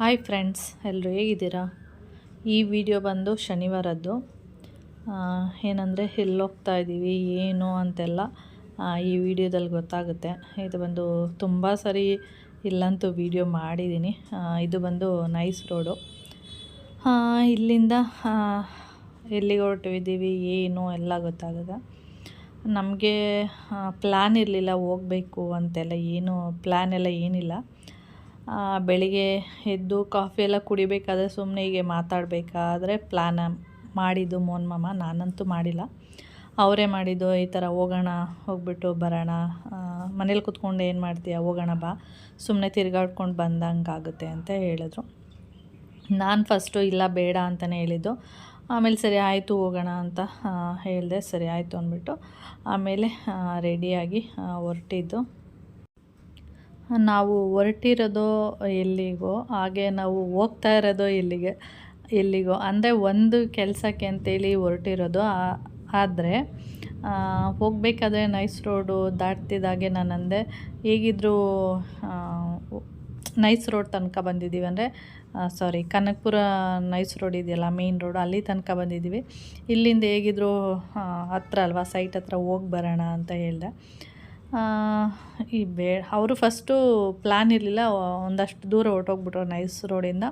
Hi friends, ಎಲ್ಲರೂ ಹೇಗಿದ್ದೀರಾ? ಈ ವಿಡಿಯೋ ಬಂದು ಶನಿವಾರದ್ದು. ಏನಂದರೆ ಹೋಗ್ತಾ ಇದ್ದೀವಿ ಏನು ಅಂತೆಲ್ಲ ಈ ವಿಡಿಯೋದಲ್ಲಿ ಗೊತ್ತಾಗುತ್ತೆ. ಇದು ಬಂದು ತುಂಬ ಸರಿ ಇಲ್ಲಂತೂ ವಿಡಿಯೋ ಮಾಡಿದ್ದೀನಿ. ಇದು ಬಂದು ನೈಸ್ ರೋಡು. ಇಲ್ಲಿಂದ ಎಲ್ಲಿಗೆ ಹೊರಟಿದ್ದೀವಿ, ಏನು ಎಲ್ಲ ಗೊತ್ತಾಗುತ್ತೆ ನಮಗೆ ಪ್ಲ್ಯಾನ್ ಇರಲಿಲ್ಲ, ಹೋಗಬೇಕು ಅಂತೆಲ್ಲ ಏನು ಪ್ಲ್ಯಾನ್ ಎಲ್ಲ ಏನಿಲ್ಲ. ಬೆಳಿಗ್ಗೆ ಎದ್ದು ಕಾಫಿ ಎಲ್ಲ ಕುಡಿಬೇಕಾದ್ರೆ ಸುಮ್ಮನೆ ಹೀಗೆ ಮಾತಾಡಬೇಕಾದ್ರೆ ಪ್ಲ್ಯಾನ ಮಾಡಿದ್ದು ಮೋನ್ ಮಾಮ. ನಾನಂತೂ ಮಾಡಿಲ್ಲ. ಅವರೇ ಮಾಡಿದ್ದು ಈ ಥರ ಹೋಗೋಣ, ಹೋಗ್ಬಿಟ್ಟು ಬರೋಣ. ಮನೇಲಿ ಕುತ್ಕೊಂಡು ಏನು ಮಾಡ್ತೀಯ? ಹೋಗೋಣ ಬಾ. ಸುಮ್ಮನೆ ತಿರ್ಗಾಡ್ಕೊಂಡು ಬಂದಂಗೆ ಆಗುತ್ತೆ ಅಂತ ಹೇಳಿದ್ರು. ನಾನು ಫಸ್ಟು ಇಲ್ಲ, ಬೇಡ ಅಂತಲೇ ಹೇಳಿದ್ದು. ಆಮೇಲೆ ಸರಿ ಆಯಿತು, ಹೋಗೋಣ ಅಂತ ಹೇಳಿದೆ. ಸರಿ ಆಯಿತು ಅಂದ್ಬಿಟ್ಟು ಆಮೇಲೆ ರೆಡಿಯಾಗಿ ಹೊರಟಿದ್ದು. ನಾವು ಹೊರಟಿರೋದು ಎಲ್ಲಿಗೋ, ಹಾಗೆ ನಾವು ಹೋಗ್ತಾ ಇರೋದು ಎಲ್ಲಿಗೆ, ಎಲ್ಲಿಗೋ, ಅಂದರೆ ಒಂದು ಕೆಲಸಕ್ಕೆ ಅಂತೇಳಿ ಹೊರಟಿರೋದು. ಆದರೆ ಹೋಗಬೇಕಾದ್ರೆ ನೈಸ್ ರೋಡು ದಾಟ್ತಿದ್ದಾಗೆ ನಾನು ಅಂದೆ ಹೇಗಿದ್ದರೂ ನೈಸ್ ರೋಡ್ ತನಕ ಬಂದಿದ್ದೀವಿ. ಅಂದರೆ ಸಾರಿ ಕನಕಪುರ ನೈಸ್ ರೋಡ್ ಇದೆಯಲ್ಲ ಮೇನ್ ರೋಡ್, ಅಲ್ಲಿ ತನಕ ಬಂದಿದ್ದೀವಿ. ಇಲ್ಲಿಂದ ಹೇಗಿದ್ದರೂ ಹತ್ರ ಅಲ್ವಾ ಸೈಟ್ ಹತ್ರ ಹೋಗಿ ಬರೋಣ ಅಂತ ಹೇಳಿದೆ. ಈ ಬೇ, ಅವರು ಫಸ್ಟು ಪ್ಲ್ಯಾನ್ ಇರಲಿಲ್ಲ ಒಂದಷ್ಟು ದೂರ ಹೊರ್ಟೋಗ್ಬಿಟ್ರು ನೈಸ್ ರೋಡಿಂದ.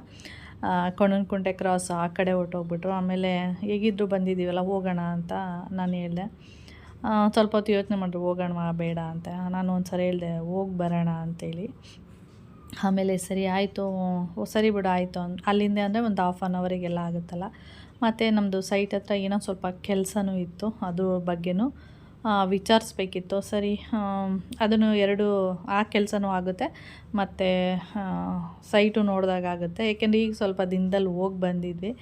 ಕೊಣನಕುಂಟೆ ಕ್ರಾಸ್ ಆ ಕಡೆ ಹೊರ್ಟೋಗ್ಬಿಟ್ರು. ಆಮೇಲೆ ಹೇಗಿದ್ರು ಬಂದಿದ್ದೀವಲ್ಲ ಹೋಗೋಣ ಅಂತ ನಾನು ಹೇಳಿದೆ. ಸ್ವಲ್ಪ ಹೊತ್ತು ಯೋಚನೆ ಮಾಡಿದ್ರು, ಹೋಗೋಣ ಬೇಡ ಅಂತ. ನಾನು ಒಂದು ಸರಿ ಹೇಳಿದೆ, ಹೋಗಿ ಬರೋಣ ಅಂತೇಳಿ. ಆಮೇಲೆ ಸರಿ ಆಯಿತು ಸರಿ ಬಿಡು, ಆಯಿತು ಅಂತ ಅಲ್ಲಿಂದ ಅಂದರೆ ಒಂದು ಹಾಫ್ ಆನ್ ಅವರಿಗೆಲ್ಲ ಆಗುತ್ತಲ್ಲ. ಮತ್ತು ನಮ್ಮದು ಸೈಟ್ ಹತ್ರ ಏನೋ ಸ್ವಲ್ಪ ಕೆಲಸನೂ ಇತ್ತು ಅದು ಬಗ್ಗೆನೂ. ವಿಚಾರಿಸ್ಬೇಕಿತ್ತು. ಸರಿ ಅದನ್ನು ಎರಡು, ಆ ಕೆಲಸನೂ ಆಗುತ್ತೆ. ಮತ್ತು ಸೈಟು ನೋಡಿದಾಗ ಆಗುತ್ತೆ. ಏಕೆಂದರೆ ಈಗ ಸ್ವಲ್ಪ ದಿನದಲ್ಲಿ ಹೋಗಿ ಬಂದಿದ್ವಿ.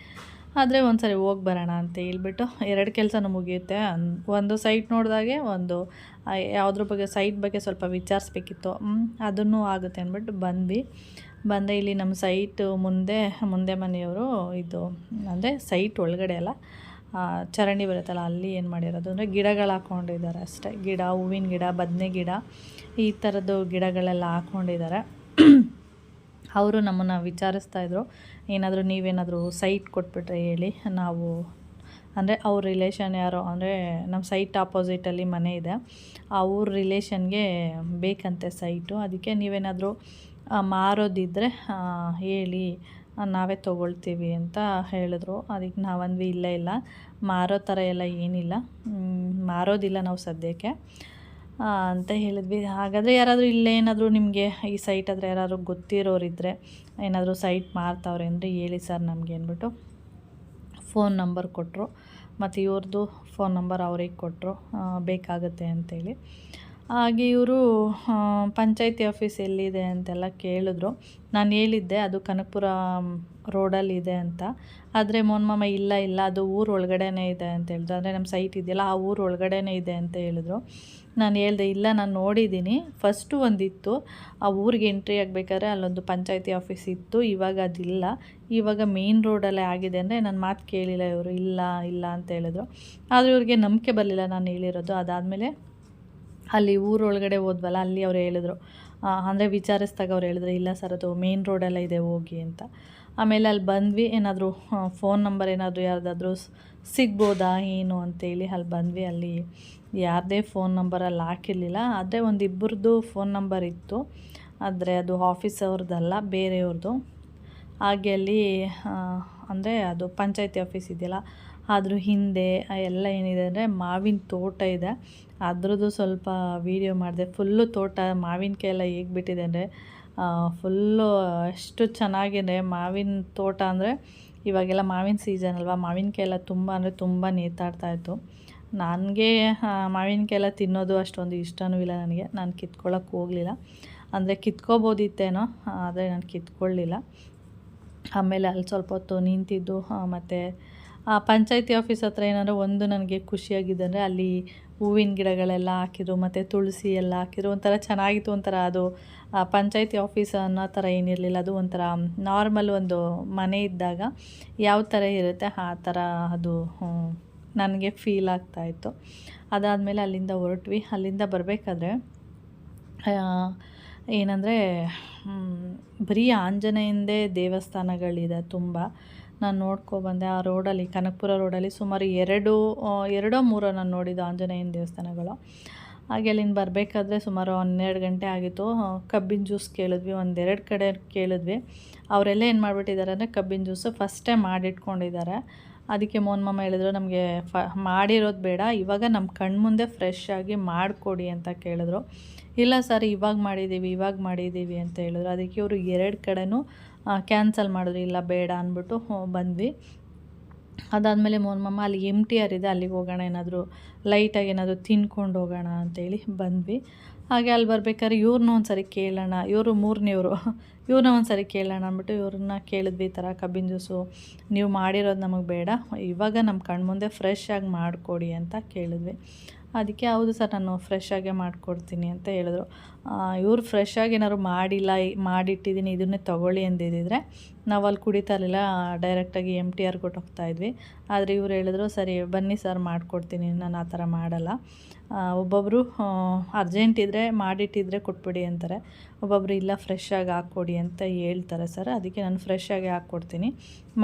ಆದರೆ ಒಂದು ಸರಿ ಹೋಗಿ ಬರೋಣ ಅಂತ ಹೇಳ್ಬಿಟ್ಟು ಎರಡು ಕೆಲಸನೂ ಮುಗಿಯುತ್ತೆ. ಒಂದು ಸೈಟ್ ನೋಡಿದಾಗೆ ಒಂದು ಯಾವುದ್ರ ಬಗ್ಗೆ, ಸೈಟ್ ಬಗ್ಗೆ ಸ್ವಲ್ಪ ವಿಚಾರಿಸ್ಬೇಕಿತ್ತು. ಅದನ್ನು ಆಗುತ್ತೆ ಅಂದ್ಬಿಟ್ಟು ಬಂದ್ವಿ. ಬಂದೆ, ಇಲ್ಲಿ ನಮ್ಮ ಸೈಟ್ ಮುಂದೆ ಮುಂದೆ ಮನೆಯವರು ಇದು, ಅಂದರೆ ಸೈಟ್ ಒಳಗಡೆ ಅಲ್ಲ. ಚರಂಡಿ ಬರುತ್ತಲ್ಲ, ಅಲ್ಲಿ ಏನು ಮಾಡಿರೋದು ಅಂದರೆ ಗಿಡಗಳು ಹಾಕ್ಕೊಂಡಿದ್ದಾರೆ ಅಷ್ಟೇ. ಗಿಡ, ಹೂವಿನ ಗಿಡ, ಬದನೆ ಗಿಡ, ಈ ಥರದ್ದು ಗಿಡಗಳೆಲ್ಲ ಹಾಕ್ಕೊಂಡಿದ್ದಾರೆ ಅವರು ನಮ್ಮನ್ನು ವಿಚಾರಿಸ್ತಾಯಿದ್ರು ಏನಾದರೂ ನೀವೇನಾದರೂ ಸೈಟ್ ಕೊಟ್ಬಿಟ್ರೆ ಹೇಳಿ, ನಾವು, ಅಂದರೆ ಅವ್ರ ರಿಲೇಷನ್ ಯಾರೋ, ಅಂದರೆ ನಮ್ಮ ಸೈಟ್ ಆಪೋಸಿಟಲ್ಲಿ ಮನೆ ಇದೆ. ಅವ್ರ ರಿಲೇಷನ್ಗೆ ಬೇಕಂತೆ ಸೈಟು ಅದಕ್ಕೆ ನೀವೇನಾದರೂ ಮಾರೋದಿದ್ದರೆ ಹೇಳಿ ನಾವೇ ತೊಗೊಳ್ತೀವಿ ಅಂತ ಹೇಳಿದ್ರು. ಅದಕ್ಕೆ ನಾವಂದ್ವಿ, ಇಲ್ಲ ಇಲ್ಲ. ಮಾರೋ ಥರ ಎಲ್ಲ ಏನಿಲ್ಲ. ಮಾರೋದಿಲ್ಲ ನಾವು ಸದ್ಯಕ್ಕೆ. ಅಂತ ಹೇಳಿದ್ವಿ. ಹಾಗಾದರೆ ಯಾರಾದರೂ ಇಲ್ಲೇ ಏನಾದರೂ ನಿಮಗೆ ಈ ಸೈಟ್ ಆದರೆ ಯಾರಾದರೂ ಗೊತ್ತಿರೋರಿದ್ದರೆ ಏನಾದರೂ ಸೈಟ್ ಮಾರ್ತಾವ್ರೆ ಅಂದರೆ ಹೇಳಿ ಸರ್ ನಮಗೆ ಅಂದ್ಬಿಟ್ಟು ಫೋನ್ ನಂಬರ್ ಕೊಟ್ಟರು ಮತ್ತು ಇವ್ರದ್ದು ಫೋನ್ ನಂಬರ್ ಅವ್ರಿಗೆ ಕೊಟ್ಟರು ಬೇಕಾಗುತ್ತೆ ಅಂತೇಳಿ. ಹಾಗೆ ಇವರು ಪಂಚಾಯತಿ ಆಫೀಸ್ ಎಲ್ಲಿದೆ ಅಂತೆಲ್ಲ ಕೇಳಿದ್ರು. ನಾನು ಹೇಳಿದ್ದೆ, ಅದು ಕನಕಪುರ ರೋಡಲ್ಲಿದೆ ಅಂತ. ಆದರೆ ಮೋನ್ಮಾಮ ಇಲ್ಲ ಇಲ್ಲ, ಅದು ಊರು ಒಳಗಡೆನೇ ಇದೆ ಅಂತ ಹೇಳಿದ್ರು. ಅಂದರೆ ನಮ್ಮ ಸೈಟ್ ಇದೆಯಲ್ಲ, ಆ ಊರು ಒಳಗಡೆನೇ ಇದೆ ಅಂತ ಹೇಳಿದ್ರು. ನಾನು ಹೇಳಿದೆ, ಇಲ್ಲ, ನಾನು ನೋಡಿದ್ದೀನಿ ಫಸ್ಟು ಒಂದಿತ್ತು, ಆ ಊರಿಗೆ ಎಂಟ್ರಿ ಆಗಬೇಕಾದ್ರೆ ಅಲ್ಲೊಂದು ಪಂಚಾಯತಿ ಆಫೀಸ್ ಇತ್ತು, ಇವಾಗ ಅದಿಲ್ಲ. ಇವಾಗ ಮೇನ್ ರೋಡಲ್ಲೇ ಆಗಿದೆ ಅಂದರೆ ನನ್ನ ಮಾತು ಕೇಳಿಲ್ಲ ಇವರು, ಇಲ್ಲ ಇಲ್ಲ ಅಂತ ಹೇಳಿದ್ರು. ಆದರೆ ಇವ್ರಿಗೆ ನಂಬಿಕೆ ಬರಲಿಲ್ಲ ನಾನು ಹೇಳಿರೋದು. ಅದಾದಮೇಲೆ ಅಲ್ಲಿ ಊರೊಳಗಡೆ ಹೋದ್ವಲ್ಲ, ಅಲ್ಲಿ ಅವ್ರು ಹೇಳಿದ್ರು. ಅಂದರೆ ವಿಚಾರಿಸ್ದಾಗ ಅವ್ರು ಹೇಳಿದ್ರು, ಇಲ್ಲ ಸರ್, ಅದು ಮೇನ್ ರೋಡೆಲ್ಲ ಇದೆ, ಹೋಗಿ ಅಂತ. ಆಮೇಲೆ ಅಲ್ಲಿ ಬಂದ್ವಿ, ಏನಾದರೂ ಫೋನ್ ನಂಬರ್ ಏನಾದರೂ ಯಾರ್ದಾದ್ರೂ ಸಿಗ್ಬೋದಾ, ಏನು ಅಂತೇಳಿ ಅಲ್ಲಿ ಬಂದ್ವಿ. ಅಲ್ಲಿ ಯಾರದೇ ಫೋನ್ ನಂಬರಲ್ಲಿ ಹಾಕಿರಲಿಲ್ಲ, ಆದರೆ ಒಂದು ಇಬ್ಬರದ್ದು ಫೋನ್ ನಂಬರ್ ಇತ್ತು. ಆದರೆ ಅದು ಆಫೀಸ್ ಅವ್ರದ್ದಲ್ಲ, ಬೇರೆಯವ್ರದ್ದು. ಹಾಗೆ ಅಲ್ಲಿ ಅಂದರೆ ಅದು ಪಂಚಾಯತಿ ಆಫೀಸ್ ಇದೆಯಲ್ಲ, ಆದರೂ ಹಿಂದೆ ಎಲ್ಲ ಏನಿದೆ ಅಂದರೆ ಮಾವಿನ ತೋಟ ಇದೆ. ಅದ್ರದ್ದು ಸ್ವಲ್ಪ ವೀಡಿಯೋ ಮಾಡಿದೆ. ಫುಲ್ಲು ತೋಟ ಮಾವಿನಕಾಯಿ ಎಲ್ಲ ಹೇಗೆ ಬಿಟ್ಟಿದೆ ಅಂದರೆ ಫುಲ್ಲು ಎಷ್ಟು ಚೆನ್ನಾಗಿದೆ ಮಾವಿನ ತೋಟ ಅಂದರೆ ಇವಾಗೆಲ್ಲ ಮಾವಿನ ಸೀಸನ್ ಅಲ್ವಾ? ಮಾವಿನಕಾಯಿ ಎಲ್ಲ ತುಂಬ ಅಂದರೆ ತುಂಬ ನೇತಾಡ್ತಾಯಿತ್ತು ನನಗೆ ಮಾವಿನಕಾಯಿ ಎಲ್ಲ ತಿನ್ನೋದು ಅಷ್ಟೊಂದು ಇಷ್ಟನೂ ಇಲ್ಲ ನನಗೆ. ನಾನು ಕಿತ್ಕೊಳ್ಳೋಕೆ ಹೋಗಲಿಲ್ಲ. ಅಂದರೆ ಕಿತ್ಕೋಬೋದಿತ್ತೇನೋ, ಆದರೆ ನಾನು ಕಿತ್ಕೊಳ್ಳಿಲ್ಲ ಆಮೇಲೆ ಅಲ್ಲಿ ಸ್ವಲ್ಪ ಹೊತ್ತು ನಿಂತಿದ್ದು ಮತ್ತು ಪಂಚಾಯತಿ ಆಫೀಸ್ ಹತ್ರ ಏನಾದರೂ ಒಂದು ನನಗೆ ಖುಷಿಯಾಗಿದೆ ಅಂದರೆ ಅಲ್ಲಿ ಹೂವಿನ ಗಿಡಗಳೆಲ್ಲ ಹಾಕಿದ್ರು, ಮತ್ತು ತುಳಸಿ ಎಲ್ಲ ಹಾಕಿದ್ರು, ಒಂಥರ ಚೆನ್ನಾಗಿತ್ತು, ಒಂಥರ ಅದು ಪಂಚಾಯಿತಿ ಆಫೀಸ್ ಅನ್ನೋ ಥರ ಏನಿರಲಿಲ್ಲ, ಅದು ಒಂಥರ ನಾರ್ಮಲ್ ಒಂದು ಮನೆ ಇದ್ದಾಗ ಯಾವ ಥರ ಇರುತ್ತೆ, ಆ ಥರ ಅದು ನನಗೆ ಫೀಲ್ ಆಗ್ತಾಯಿತ್ತು ಅದಾದಮೇಲೆ ಅಲ್ಲಿಂದ ಹೊರಟ್ವಿ. ಅಲ್ಲಿಂದ ಬರಬೇಕಾದ್ರೆ ಏನಂದರೆ ಬರೀ ಆಂಜನೇಯಂದೇ ದೇವಸ್ಥಾನಗಳಿದೆ ತುಂಬ. ನಾನು ನೋಡ್ಕೊಬಂದೆ ಆ ರೋಡಲ್ಲಿ, ಕನಕಪುರ ರೋಡಲ್ಲಿ ಸುಮಾರು ಎರಡು ಎರಡೋ ಮೂರೋ ನಾನು ನೋಡಿದ್ದು ಆಂಜನೇಯನ ದೇವಸ್ಥಾನಗಳು. ಹಾಗೆ ಅಲ್ಲಿಂದ ಬರಬೇಕಾದ್ರೆ ಸುಮಾರು ಹನ್ನೆರಡು ಗಂಟೆ ಆಗಿತ್ತು. ಕಬ್ಬಿನ ಜ್ಯೂಸ್ ಕೇಳಿದ್ವಿ. ಒಂದೆರಡು ಕಡೆ ಕೇಳಿದ್ವಿ. ಅವರೆಲ್ಲ ಏನು ಮಾಡಿಬಿಟ್ಟಿದ್ದಾರೆ ಅಂದರೆ ಕಬ್ಬಿನ ಜ್ಯೂಸು ಫಸ್ಟೇ ಮಾಡಿಟ್ಕೊಂಡಿದ್ದಾರೆ. ಅದಕ್ಕೆ ಮೋನ್ ಮಾಮ ಹೇಳಿದ್ರು, ನಮಗೆ ಫ, ಮಾಡಿರೋದು ಬೇಡ. ಇವಾಗ ನಮ್ಮ ಕಣ್ಮುಂದೆ ಫ್ರೆಶ್ ಆಗಿ ಮಾಡಿಕೊಡಿ ಅಂತ ಕೇಳಿದ್ರು. ಇಲ್ಲ ಸರ್, ಇವಾಗ ಮಾಡಿದ್ದೀವಿ ಇವಾಗ ಮಾಡಿದ್ದೀವಿ ಅಂತ ಹೇಳಿದ್ರು. ಅದಕ್ಕೆ ಇವರು ಎರಡು ಕಡೆನೂ ಕ್ಯಾನ್ಸಲ್ ಮಾಡಿದ್ರು, ಇಲ್ಲ ಬೇಡ ಅಂದ್ಬಿಟ್ಟು ಬಂದ್ವಿ. ಅದಾದಮೇಲೆ ಮೋಹನ್ ಮಾಮ ಅಲ್ಲಿ ಎಂ ಟಿ ಆರ್ ಇದೆ, ಅಲ್ಲಿಗೆ ಹೋಗೋಣ, ಏನಾದರೂ ಲೈಟಾಗಿ ಏನಾದರೂ ತಿನ್ಕೊಂಡು ಹೋಗೋಣ ಅಂತೇಳಿ ಬಂದ್ವಿ. ಹಾಗೆ ಅಲ್ಲಿ ಬರ್ಬೇಕಾದ್ರೆ ಇವ್ರನ್ನ ಒಂದು ಸರಿ ಕೇಳೋಣ, ಇವರು ಮೂರನೇವರು. ಇವ್ರನ್ನ ಒಂದು ಸರಿ ಕೇಳೋಣ ಅಂದ್ಬಿಟ್ಟು ಇವ್ರನ್ನ ಕೇಳಿದ್ವಿ, ಈ ಥರ ಕಬ್ಬಿನ ಜ್ಯೂಸು, ನೀವು ಮಾಡಿರೋದು ನಮಗೆ ಬೇಡ, ಇವಾಗ ನಮ್ಮ ಕಣ್ಮುಂದೆ ಫ್ರೆಶ್ ಆಗಿ ಮಾಡಿಕೊಡಿ ಅಂತ ಕೇಳಿದ್ವಿ. ಅದಕ್ಕೆ ಹೌದು ಸರ್, ನಾನು ಫ್ರೆಶ್ ಆಗೇ ಮಾಡಿಕೊಡ್ತೀನಿ ಅಂತ ಹೇಳಿದ್ರು. ಇವ್ರು ಫ್ರೆಶ್ ಆಗಿ ಏನಾದ್ರು ಮಾಡಿಲ್ಲ ಮಾಡಿಟ್ಟಿದ್ದೀನಿ, ಇದನ್ನೇ ತೊಗೊಳ್ಳಿ ಅಂದಿದ್ದಿದ್ರೆ ನಾವು ಅಲ್ಲಿ ಕುಡಿತಾ ಇರಲಿಲ್ಲ ಡೈರೆಕ್ಟಾಗಿ ಎಂ ಟಿ ಆರ್ ಕೊಟ್ಟು ಇದ್ವಿ. ಆದರೆ ಇವ್ರು ಹೇಳಿದ್ರು, ಸರಿ, ಬನ್ನಿ ಸರ್, ಮಾಡಿಕೊಡ್ತೀನಿ, ನಾನು ಆ ಥರ ಮಾಡಲ್ಲ. ಒಬ್ಬೊಬ್ಬರು ಅರ್ಜೆಂಟ್ ಇದ್ದರೆ ಮಾಡಿಟ್ಟಿದ್ರೆ ಕೊಟ್ಬಿಡಿ ಅಂತಾರೆ. ಒಬ್ಬೊಬ್ಬರು ಇಲ್ಲ ಫ್ರೆಶ್ ಆಗಿ ಹಾಕ್ಕೊಡಿ ಅಂತ ಹೇಳ್ತಾರೆ ಸರ್. ಅದಕ್ಕೆ ನಾನು ಫ್ರೆಶ್ ಆಗಿ ಹಾಕ್ಕೊಡ್ತೀನಿ.